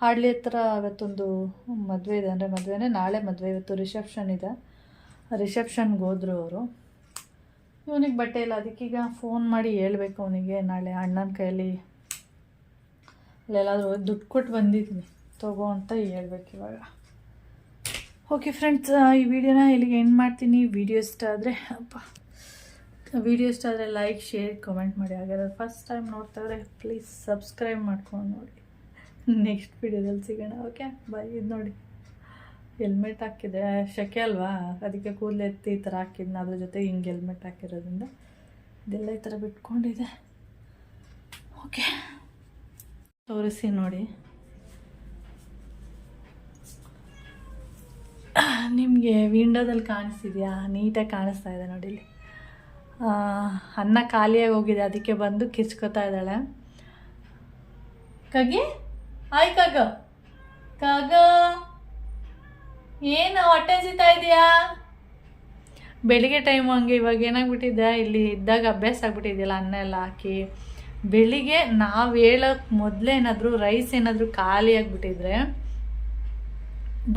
ಹಾಡ್ಲಿ ಹತ್ರ ಇವತ್ತೊಂದು ಮದುವೆ ಇದೆ. ಅಂದರೆ ಮದುವೆನೇ ನಾಳೆ ಮದುವೆ. ಇವತ್ತು ರಿಸೆಪ್ಷನ್ ಇದೆ. ರಿಸೆಪ್ಷನ್ಗೆ ಹೋದರು ಅವರು. ಇವನಿಗೆ ಬಟ್ಟೆ ಇಲ್ಲ. ಅದಕ್ಕೀಗ ಫೋನ್ ಮಾಡಿ ಹೇಳಬೇಕು ಅವನಿಗೆ. ನಾಳೆ ಅಣ್ಣನ ಕೈಯಲ್ಲಿ ಅಲ್ಲೆಲ್ಲಾದರೂ ದುಡ್ಡು ಕೊಟ್ಟು ಬಂದಿದ್ದೀನಿ. ತಗೋ ಅಂತ ಹೇಳ್ಬೇಕು ಇವಾಗ. ಓಕೆ ಫ್ರೆಂಡ್ಸ್ ಈ ವಿಡಿಯೋನ ಇಲ್ಲಿಗೆ ಎಂಡ್ ಮಾಡ್ತೀನಿ. ವಿಡಿಯೋ ಇಷ್ಟ ಆದರೆ, ಅಪ್ಪ, ವಿಡಿಯೋ ಇಷ್ಟ ಆದರೆ ಲೈಕ್ ಶೇರ್ ಕಮೆಂಟ್ ಮಾಡಿ. ಹಾಗಾದ್ರೆ ಫಸ್ಟ್ ಟೈಮ್ ನೋಡ್ತಾ ಇದ್ರೆ ಪ್ಲೀಸ್ ಸಬ್ಸ್ಕ್ರೈಬ್ ಮಾಡ್ಕೊಂಡು ನೋಡಿ. ನೆಕ್ಸ್ಟ್ ವಿಡಿಯೋದಲ್ಲಿ ಸಿಗೋಣ ಓಕೆ ಬಾಯ್ ಇದು ನೋಡಿ. ಹೆಲ್ಮೆಟ್ ಹಾಕಿದೆ. ಶೆಕೆ ಅಲ್ವಾ? ಅದಕ್ಕೆ ಕೂದಲು ಎತ್ತಿ ಈ ಥರ ಹಾಕಿದ್ನ. ಅದ್ರ ಜೊತೆ ಹಿಂಗೆ ಹೆಲ್ಮೆಟ್ ಹಾಕಿರೋದ್ರಿಂದ ಇದೆಲ್ಲ ಈ ಥರ ಬಿಟ್ಕೊಂಡಿದೆ. ಓಕೆ ತೋರಿಸಿ ನೋಡಿ. ನಿಮಗೆ ವಿಂಡೋದಲ್ಲಿ ಕಾಣಿಸ್ತಿದೆಯಾ? ನೀಟಾಗಿ ಕಾಣಿಸ್ತಾ ಇದೆ ನೋಡಿ ಇಲ್ಲಿ. ಅನ್ನ ಖಾಲಿಯಾಗಿ ಹೋಗಿದೆ, ಅದಕ್ಕೆ ಬಂದು ಕಿರ್ಚ್ಕೋತಾ ಇದ್ದಾಳೆ. ಕಗಿ? ಆಯ್ ಕಗ. ಕಗ. ಏನು ಹೊಟ್ಟೆ ಸಿಗ್ತಾ ಇದೆಯಾ? ಬೆಳಿಗ್ಗೆ ಟೈಮು ಹಂಗೆ ಇವಾಗ ಏನಾಗ್ಬಿಟ್ಟಿದೆ? ಇಲ್ಲಿ ಇದ್ದಾಗ ಅಭ್ಯಾಸ ಆಗ್ಬಿಟ್ಟಿದೆಯಲ್ಲ, ಅನ್ನ ಎಲ್ಲ ಹಾಕಿ. ಬೆಳಿಗ್ಗೆ ನಾವು ಹೇಳೋಕೆ ಮೊದಲೇ ಏನಾದರೂ ರೈಸ್ ಏನಾದರೂ ಖಾಲಿ ಆಗಿಬಿಟ್ಟಿದ್ರೆ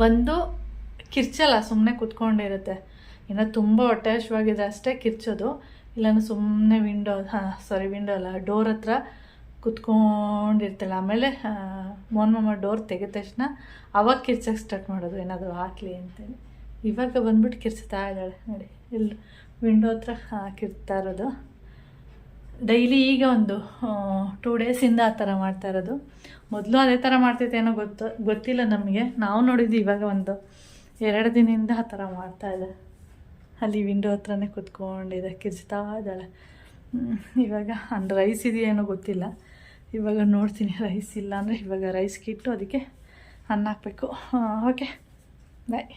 ಬಂದು ಕಿರ್ಚಲ್ಲ ಸುಮ್ಮನೆ ಕುತ್ಕೊಂಡಿರುತ್ತೆ ಇನ್ನು ತುಂಬ ಹೊಟ್ಟೆ ಹಶ್ವಾಗಿದ್ರೆ ಅಷ್ಟೇ ಕಿರ್ಚೋದು. ಇಲ್ಲಾಂದ್ರೆ ಸುಮ್ಮನೆ ವಿಂಡೋ ಹಾಂ ಸಾರಿ ವಿಂಡೋ ಅಲ್ಲ ಡೋರ್ ಹತ್ರ ಕುತ್ಕೊಂಡಿರ್ತಲ್ಲ. ಆಮೇಲೆ ಮೋನ್ ಮಾಮ ಡೋರ್ ತೆಗೆದ ತಕ್ಷಣ ಅವಾಗ ಕಿರ್ಚಕ್ಕೆ ಸ್ಟಾರ್ಟ್ ಮಾಡೋದು, ಏನಾದರೂ ಹಾಕಲಿ ಅಂತೇಳಿ. ಇವಾಗ ಬಂದ್ಬಿಟ್ಟು ಕಿರ್ಚುತ್ತಾ ಇದ್ದಾಳೆ. ನೋಡಿ ಇಲ್ಲಿ ವಿಂಡೋ ಹತ್ರ ಹಾಕಿರ್ತಾ ಇರೋದು. ಡೈಲಿ ಈಗ ಒಂದು ಟೂ ಡೇಸಿಂದ ಆ ಥರ ಮಾಡ್ತಾ ಇರೋದು. ಮೊದಲು ಅದೇ ಥರ ಮಾಡ್ತೈತೆ ಏನೋ ಗೊತ್ತು, ಗೊತ್ತಿಲ್ಲ ನಮಗೆ. ನಾವು ನೋಡಿದ್ದು ಇವಾಗ ಒಂದು ಎರಡು ದಿನದಿಂದ ಆ ಥರ ಮಾಡ್ತಾ ಇದೆ. ಅಲ್ಲಿ ವಿಂಡೋ ಹತ್ರನೇ ಕುತ್ಕೊಂಡಿದೆ ಕಿರ್ಚ್ತಾ ಇದ್ದಾಳೆ. ಇವಾಗ ಅಂದ್ರೆ ರೈಸ್ ಇದೆಯೇನೋ ಗೊತ್ತಿಲ್ಲ. ಇವಾಗ ನೋಡ್ತೀನಿ ರೈಸ್ ಇಲ್ಲ ಅಂದರೆ ಇವಾಗ ರೈಸ್ ಕಿಟ್ಟು, ಅದಕ್ಕೆ ಅನ್ನ ಹಾಕಬೇಕು. Okay bye